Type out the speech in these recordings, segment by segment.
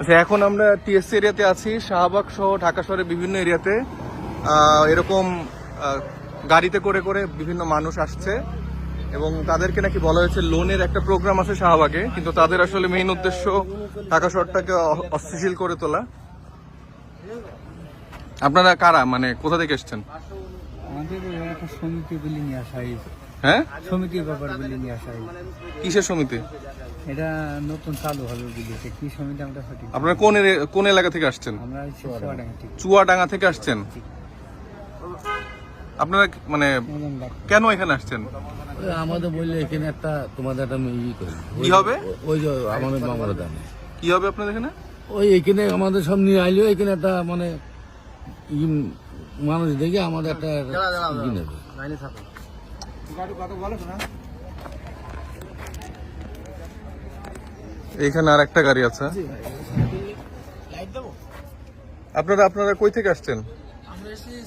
আচ্ছা এখন আমরা টিএসসি এরিয়াতে আছি। শাহবাগ সহ ঢাকা শহরের বিভিন্ন এরিয়াতে। এরকম গাড়িতে করে করে বিভিন্ন মানুষ আসছে। এবং তাদেরকে নাকি বলা হয়েছে লোনের একটা প্রোগ্রাম আছে শাহবাগে। কিন্তু তাদের আসলে মেইন উদ্দেশ্য ঢাকা শহরটাকে অ- অস্থিতিশীল করে তোলা। আপনারা কারা? মানে কোথা থেকে এসছেন? সমিতি হ্যাঁ? সমিতির ব্যাপার কিসের সমিতি? এটা নতুন চালু হবে বিলিতে কি সমিতি আমরা সঠিক আপনারা কোন কোন এলাকা থেকে আসছেন? আমরা চুয়াডাঙ্গা। থেকে। চুয়াডাঙ্গা থেকে আসছেন? আপনারা মানে কেন এখানে আসছেন? আমাদের বললে এখানে একটা তোমাদের একটা ই করি। কি হবে? ওই যে আমাদের বাংলা দামে কি হবে আপনাদের এখানে? ওই এখানে আমাদের সব নিয়ে আইলেও এখানে একটা মানে মানুষ দেখে আমাদের একটা নেবে। এইখানে আর একটা গাড়ি আছে। আপনারা আপনারা কই থেকে আসছেন? এসেছি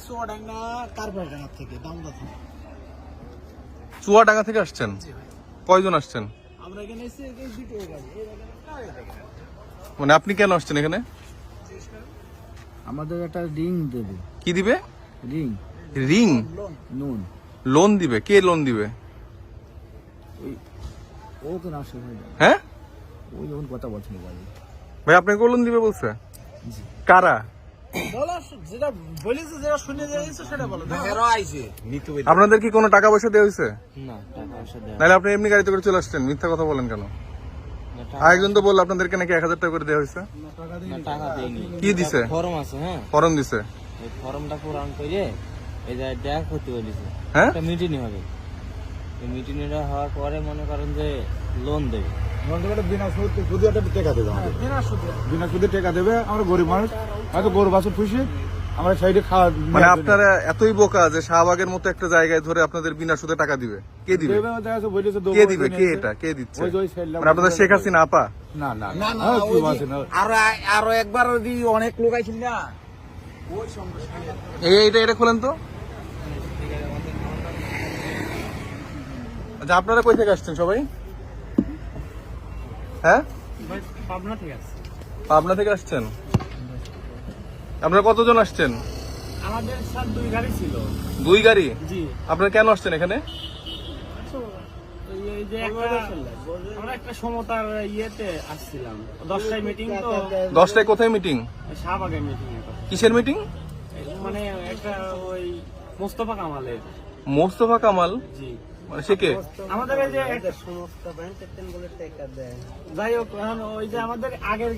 চুয়াডাঙ্গা থেকে আসছেন? কয়জন আসছেন? এখানে মানে আপনি কেন আসছেন এখানে? আমাদের একটা রিং দেবে। কি দিবে? রিং। রিং? নুন লোন। দিবে? কে লোন দিবে? ও তো না হ্যাঁ? ও যখন কথা বলছিল গাড়ি ভাই আপনাকে লোন দিবে বলছে? কারা? বলেছে বলো। আপনাদের কি কোনো টাকা পয়সা দেওয়া হয়েছে? না টাকা নাহলে আপনি এমনি গাড়িতে করে চলে আসছেন মিথ্যা কথা বলেন কেন? আরেকজন তো বলল আপনাদেরকে নাকি এক হাজার টাকা করে দেওয়া হয়েছে। কি দিছে? ফর্ম আছে হ্যাঁ। ফরম দিছে। এই ফর্মটা পূরণ করে এই যে দেখ করতে বলেছে হ্যাঁ? মিটিং হবে। মিটিংটা হওয়ার পরে মনে করেন যে লোন দেবে। বিনা সুদে সুদে দেবে আমাদের। বিনা সুদে। বিনা সুদে টাকা দেবে আমরা গরিব মানুষ। হয়তো গরু বাছুর পুষি আমরা সাইডে খাওয়া মানে আপনারা এতই বোকা যে শাহবাগের মতো একটা জায়গায় ধরে আপনাদের বিনা সুদে টাকা দিবে? কে দিবে? কে দিবে? কে এটা? কে দিচ্ছে? মানে আপনাদের শেখ হাসিনা আপা? না না না। না হ্যাঁ? আরও আরও একবার অনেক লোক আইছিল না এইটা এটা খোলেন তো। আচ্ছা আপনারা কই থেকে আসছেন সবাই? হ্যাঁ? পাবনা থেকে পাবনা থেকে আসছেন? আপনারা কতজন আসছেন? আমাদের স্যার দুই গাড়ি ছিল। দুই গাড়ি? জি। আপনারা কেন আসছেন এখানে? এই- এই যে একটা আমরা একটা সমতার ইয়েতে আসছিলাম। দশটায় কোথায় মিটিং মিটিং কিসের মিটিং মানে একটা ওই মোস্তফা কামালের। মোস্তফা কামাল? জি। সে কে? আমাদের এই যে একটা যাই হোক এখন ওই যে আমাদের আগের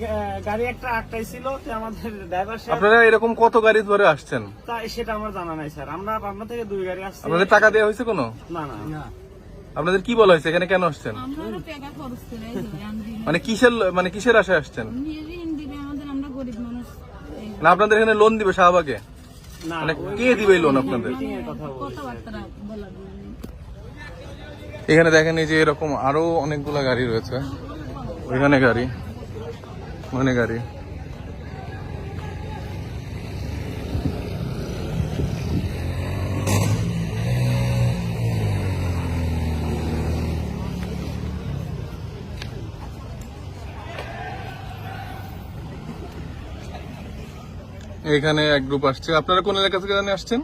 গাড়ি একটা আটটাই ছিল তো আমাদের ড্রাইভার আপনারা এরকম কত গাড়ি ধরে আসছেন? তা সেটা আমার জানা নাই স্যার। আমরা পাবনা থেকে দুই গাড়ি আসছি। আপনাদের টাকা দেওয়া হয়েছে কোনো? না না। আপনাদের কি বলা হয়েছে? এখানে কেন আসছেন? যে। মানে কিসের মানে কিসের আশায় আসছেন? ঋণ দিবে আমাদের আমরা গরিব মানুষ। এই না আপনাদের এখানে লোন দিবে শাহবাগে? না মানে কে দিবে এই লোন আপনাদের মিটিং এর কথা বলছি কথাবার্তা বলা যায় না। এখানে দেখেন এই যে এরকম আরও অনেকগুলা গাড়ি রয়েছে। ওইখানে গাড়ি ওখানে গাড়ি। এখানে এক গ্রুপ আসছে। আপনারা কোন এলাকা থেকে জানি আসছেন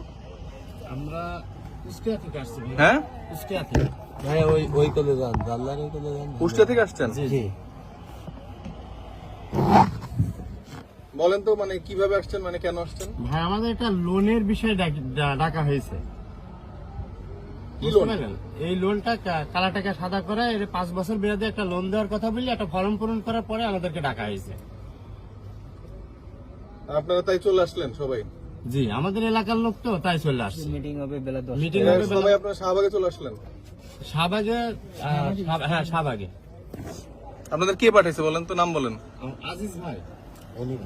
আমরা কুষ্টিয়া থেকে আসছি হ্যাঁ? কুষ্টিয়া ওই ওই কলে যান জানলার ওই কলে যান। কুষ্টিয়া থেকে আসছেন? জি বলেন তো মানে কীভাবে আসছেন মানে কেন আসছেন? ভাই আমাদের একটা লোনের বিষয়ে ডাকা হয়েছে। কি লোন? এই লোনটা কা- কালা টাকা সাদা করে এর পাঁচ বছর মেয়াদে একটা লোন দেওয়ার কথা বলি একটা ফর্ম পূরণ করার পরে আমাদেরকে ডাকা হয়েছে। আপনারা তাই চলে আসলেন সবাই? জি আমাদের এলাকার লোক তো তাই চলে আসছে। মিটিং হবে বেলা দশ মিটিং হবে সবাই আপনারা শাহবাগে চলে আসলেন? শাহবাগে হ্যাঁ শাহবাগে। আপনাদের কে পাঠাইছে বলেন তো নাম বলেন। আজিজ ভাই। অনেক